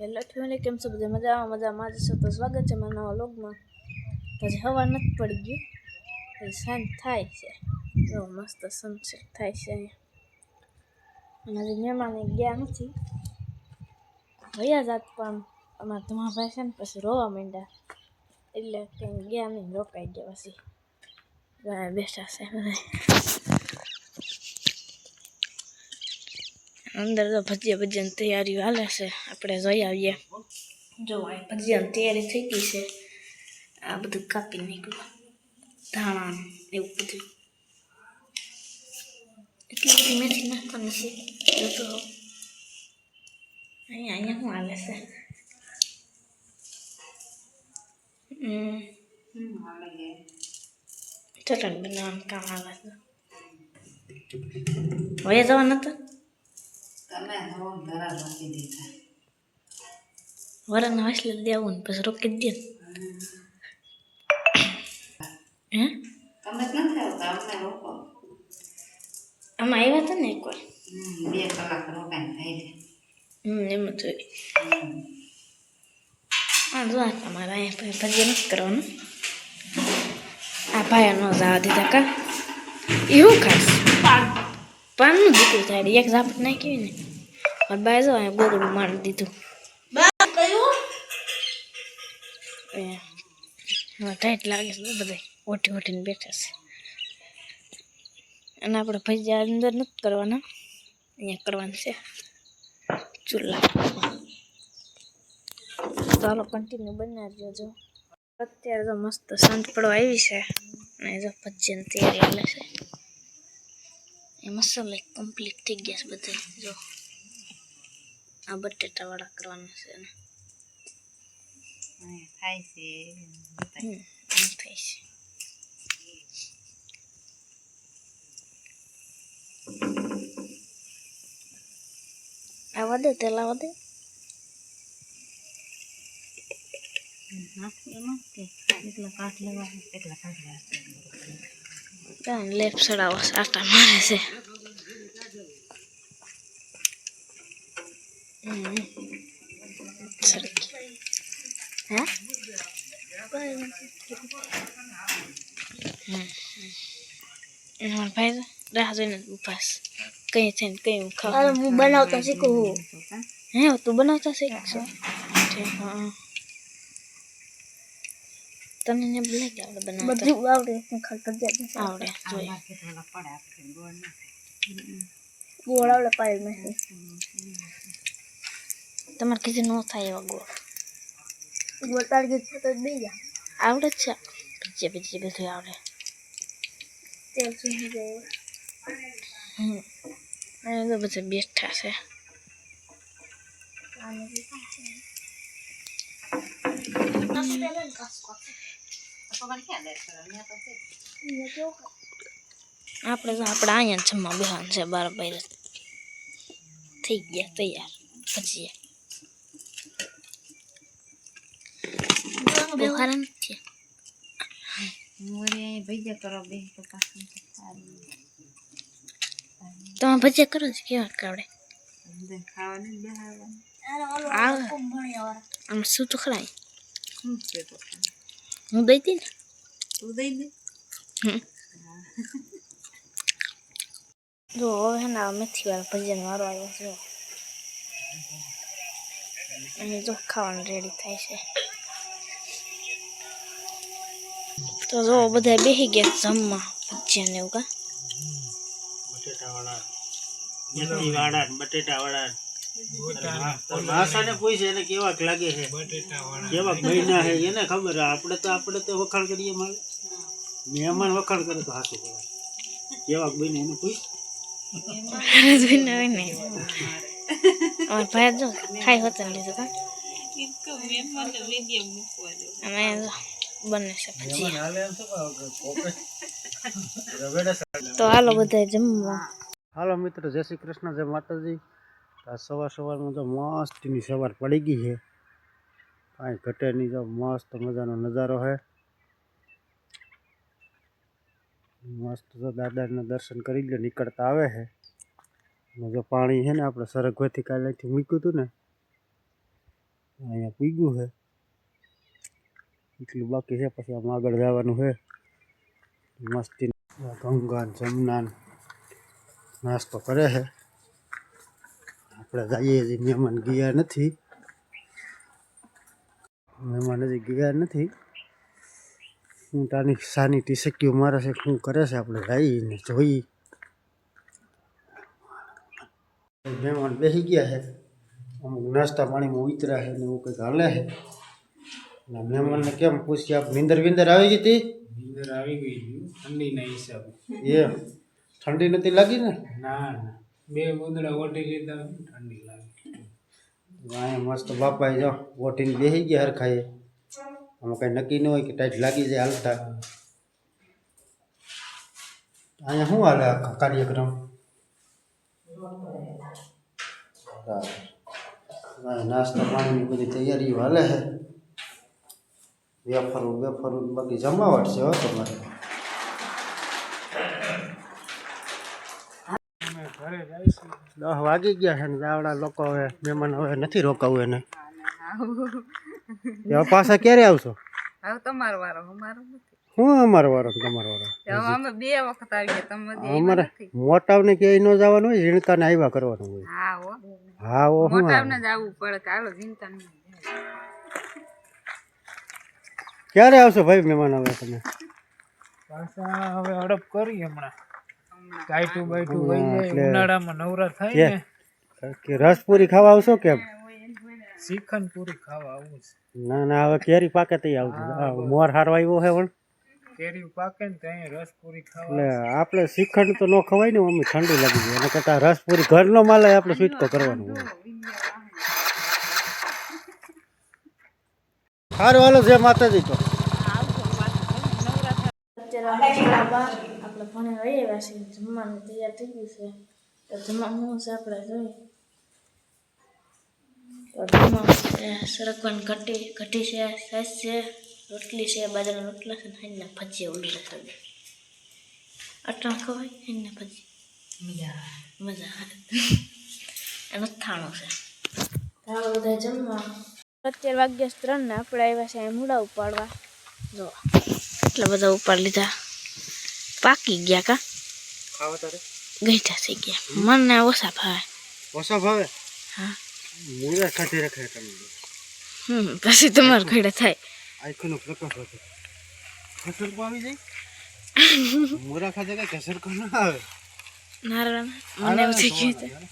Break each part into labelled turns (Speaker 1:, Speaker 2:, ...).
Speaker 1: Hello family કેમ છો બધા? મજામાં મજામાં. જ છો તો સ્વાગત છે મારા નવા લોગમાં હજી હવા નથી પડી ગયું હજી સાંજ થાય છે. જો, મસ્ત સનસેટ થાય છે અહીંયા. હજી મહેમાને ગયા નથી. ગયા જાત પણ અમારા તમારા ભાઈ છે ને પછી રોવા માંડ્યા. એટલે કંઈ ગયા નહીં, રોકાઈ ગયા પછી. બેઠા છે બધા અંદર તો ભજીયા ભજીયાની તૈયારી હાલે છે. આપણે જોઈ આવીએ. જો, આ ભજીયાની તૈયારી થઈ ગઈ છે. આ બધું કાપી નીકળ્યું ધાણા એવું બધું. એટલી બધી મેથી નાખવાની છે. હોવ. અહીંયા અહીંયા શું હાલે છે? ચટણી બનાવવાનું કામ આવે છે. વયા જવા નતા
Speaker 2: તમે હો ધરા રોકી દીધા.
Speaker 1: વરાના વાસલે દેવું ને પછી રોકી દે. હે?
Speaker 2: તમે નથી આવતા અમને રોકો.
Speaker 1: આમાં આવ્યા હતા ને એકવાર?
Speaker 2: બે કલાક રોકાઈને થઈ
Speaker 1: હમ એમ જ હોય.
Speaker 2: જાય
Speaker 1: હા જો આ તમારે અહીંયા ભજીયા નથી કરવાનું. આ ભાઈ ન જવા દીધા કા. એવું ખાસ પાનનું દીકરું થાય. એક ઝાપટ નાખી ને. બાય જો અહીંયા ગોગડું મારી દીધું. એ ટાઈટ લાગે છે બધા ઓટી ઓટીને બેઠા છે. અને આપણે ભજીયા અંદર નથી કરવાના. અહીંયા કરવાનું છે. ચૂલા. ચાલો કન્ટિન્યુ બનાવી જો. અત્યારે તો મસ્ત સાંજ પડવા આવી છે. અને જો ભજીયાની તૈયારી એટલે છે. એ મસાલા કમ્પ્લીટ થઈ ગયા છે બધા જો. આ બટેટા વાળા કરવાના છે
Speaker 2: અહીં થાય છે.
Speaker 1: થાય છે. આવા દે તેલ આવા દે.
Speaker 2: નાખી એમાં કે એટલા કાઠ લેવા એટલા કાઠ લેવા.
Speaker 1: ત્યાં લેપ સડાવો આટા મારે છે. હે ભાઈ રાહ જોઈને ઉપાસ કઈ થઈને કઈ હું
Speaker 3: હું બનાવતા શીખું
Speaker 1: હે. તું બનાવતા શીખશો? ઠીક હા. તને ને બોલે કે બનાવતા?
Speaker 3: બધું આવડે છે ખાલી
Speaker 1: આવડે જોઈએ.
Speaker 2: ગોળ
Speaker 3: આવડે નાખે
Speaker 1: તમારે કીધું ન થાય એવા ગોળ.
Speaker 3: ગોળ તારી છે તો બે જા.
Speaker 1: આવડે છે. બીજે બીજે બધું આવડે.
Speaker 3: તેલ સુધી જાય
Speaker 1: હમ. અને તો બધા બેઠા છે. આપણે તો આપણે અહીંયા જમવા બેહાન છે બાર બાર થઈ ગયા તૈયાર. પછી બહુ સારા નથી
Speaker 2: મોરે ભૈયા કરો બે તો પાછું
Speaker 1: તમે ભજીયા કરો છો કેવા કાવડે
Speaker 2: અંદર ખાવાનું બેહાડવાનું
Speaker 1: આવે
Speaker 3: ભણ્યા
Speaker 1: આમ શું તો ખરાય
Speaker 2: છે
Speaker 1: હું દઈ હતી ને
Speaker 2: તું દઈ દે.
Speaker 1: જો હવે હે ને મેથી વાળા ભજીયાનો વારો આવ્યો છે જો અને જો ખાવાનું રેડી થાય છે તો જો બધા બેસી ગયા જમવા ભજીયા ને એવું કા?
Speaker 4: બટેટાવાળા. વાળા ભાષાને પૂછે એને કેવાક લાગે છે. કેવાક મહિના છે એને ખબર આપણે તો આપણે તો વખાણ કરીએ મારે. મહેમાન વખાણ કરે તો હાથું કરે કેવાક બને એને પૂછ.
Speaker 1: અમારા ભાઈ જો ખાઈ હોત લીધું કા? બને છે ભજીયા તો હાલો બધા જમવા.
Speaker 4: હાલો મિત્રો જય શ્રી કૃષ્ણ જય માતાજી. આ સવાર સવારમાં તો મસ્તની સવાર પડી ગઈ છે. કાંઈ ઘટે નહીં તો મસ્ત મજાનો નજારો છે. મસ્ત તો દાદાના દર્શન કરી લે નીકળતા આવે છે. અને જો પાણી છે ને આપણે સરગવાથી કાલેથી મૂક્યું હતું ને અહીંયા પૂગ્યું છે. એટલું બાકી છે પછી આમ આગળ જવાનું છે મસ્તી ગંગા ને જમના ને નાસ્તો કરે છે આપણે જઈએ હજી મહેમાન ગયા નથી મહેમાન હજી ગયા નથી હું તાની સાની ટીસકીઓ મારે છે શું કરે છે આપણે જઈએ જોઈ મહેમાન બેસી ગયા છે અમુક નાસ્તા પાણીમાં ઉતર્યા છે ને એવું કંઈક હાલે છે ને મહેમાનને કેમ પૂછીએ આપ નીંદર વિંદર આવી ગઈ હતી?
Speaker 5: નીંદર આવી ગઈ છે ઠંડીના હિસાબે.
Speaker 4: એમ. ઠંડી નથી લાગી ને?
Speaker 5: ના ના. બે ગોદડા ઓઢી લીધા ઠંડી લાગે.
Speaker 4: અહીંયા મસ્ત બાપાએ જો ઓટીને બેસી ગયા હરખાએ. આમાં કાંઈ નક્કી ન હોય કે ટાઈટ લાગી જાય હાલતા. અહીંયા શું હાલે આખા કાર્યક્રમ? સારું. અહીંયા નાસ્તા પાણીની બધી તૈયારીઓ હાલે છે. વેફરું વેફરું બાકી જમાવટ છે હો તમારે. દસ વાગી ગયા છે ને આવડા લોકો હવે મહેમાન હવે નથી રોકાવું એને. હવે પાછા ક્યારે આવશો?
Speaker 2: હવે તમારો વારો અમારો
Speaker 4: હું અમારો વારો તમારો વારો?
Speaker 2: અમે બે વખત આવીએ તમે
Speaker 4: અમારે મોટાવને ક્યાંય ન જવાનું હોય ઝીણકાને આવ્યા કરવાનું હોય.
Speaker 2: હા હો.
Speaker 4: ઓ શું
Speaker 2: મોટાને પડે કાળો નહીં
Speaker 4: ક્યારે આવશો ભાઈ મહેમાન હવે તમે?
Speaker 5: પાછા હવે હડપ કરી હમણાં. બાયટું વહી
Speaker 4: હમણાં
Speaker 5: જાય ઉનાળામાં નવરા થાય ને.
Speaker 4: કે રસપુરી ખાવા આવશો કેમ
Speaker 5: શ્રીખંડ પૂરી ખાવા આવું છે.
Speaker 4: ના ના હવે કેરી પાકે તઈ આવજો. મોર હારો આવ્યો હે પણ
Speaker 5: કેરી પાકે ને ત્યાં રસ પૂરી ખાવા
Speaker 4: એટલે આપણે શ્રીખંડ તો ન ખવાય ને મમ્મી ઠંડી લાગી જાય. એના કરતાં રસપુરી ઘરનો માલ હોય આપણે સ્વીટકો કરવાનો હોય. સારું હાલો જય માતાજી તો.
Speaker 1: આપણે ભણે રહી આવ્યા છીએ. જમવાનું તૈયાર થઈ ગયું છે. તો જમવાનું છે આપણે જોઈએ? તો જમવાનું છે સરગવાની કટી કઢી છે સાસ છે રોટલી છે બાજરાના રોટલા છે ને ભજીએ ભજીયા ઓર્ડર કરી અટણ ખવાય? એને ભજી મજા આવે. અને થાણું છે. બધા જમવા અત્યારે વાગ્યા ત્રણ ને આપણે આવ્યા છે મૂળા ઉપાડવા. જો એટલા બધા ઉપાડ લીધા. પાકી ગયા કા? ગઈઠા થઈ ગયા. મને ઓછા ભાવે.
Speaker 4: ઓછા ભાવે?
Speaker 1: હા.
Speaker 4: મૂળા ખાધી રખાય તમે
Speaker 1: હમ પછી તમારે ઘરે થાય.
Speaker 4: આખીનો પ્રકાશ હતો. ઘસર આવી જાય? મૂળા ખાતે કઈ ઘસર ના આવે?
Speaker 1: નારણ મને એવું થઈ ગયું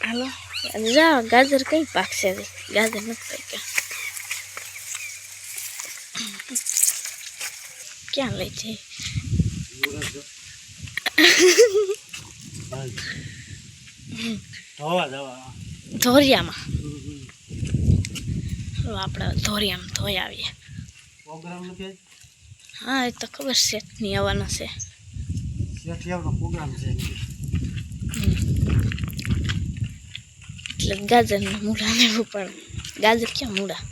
Speaker 1: હાલો. આજે જાઓ, ગાજર કઈ પાકશે? ગાજર નથી પાક્યા. ક્યાં લઈ
Speaker 4: જો ધોવા
Speaker 1: ધોરિયામાં આપણે ધોરિયામાં ધોઈ આવીએ. હા, એ તો ખબર છે નહીં આવવાના છે.
Speaker 4: પ્રોગ્રામ છે
Speaker 1: એટલે ગાજરના મૂળા ને એવું પણ. ગાજર ક્યાં મૂળા?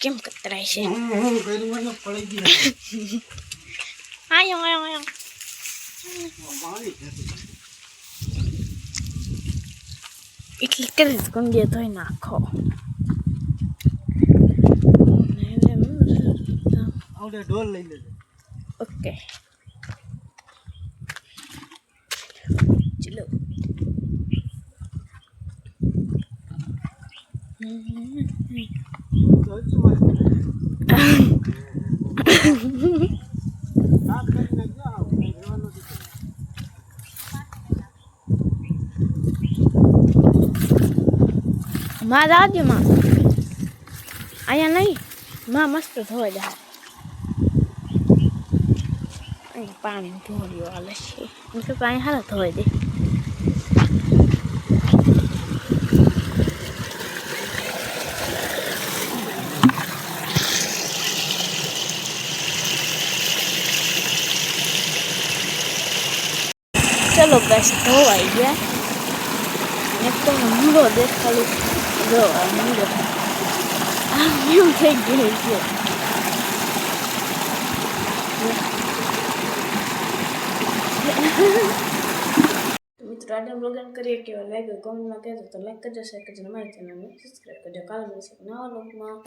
Speaker 1: કેમ કતરાય છે? આયો આયો આયો. એટલે કરી કુંડીએ ધોઈ નાખો.
Speaker 4: ઢોલ લઈ લેજો.
Speaker 1: ઓકે. માં દાદી માં અહીંયા નહીં, માં મસ્ત ધોઈ જાય અહીં પાણી ધોળ્યો હાલે છે. એમ કે પાણી હારા ધોઈ દે. ચલો બસ ધોવાઈ ગયા એક તો મૂળો દેખાડું જો આ મૂળો આ એવું થઈ ગયું છે મિત્રો આજે બ્લોગ એન્ડ કરીએ કેવા લાગ્યો કોમેન્ટમાં કહેજો તો લાઈક કરજો શેર કરજો અને મારી ચેનલને સબસ્ક્રાઈબ કરજો કાલે મળીશું એક નવા બ્લોગમાં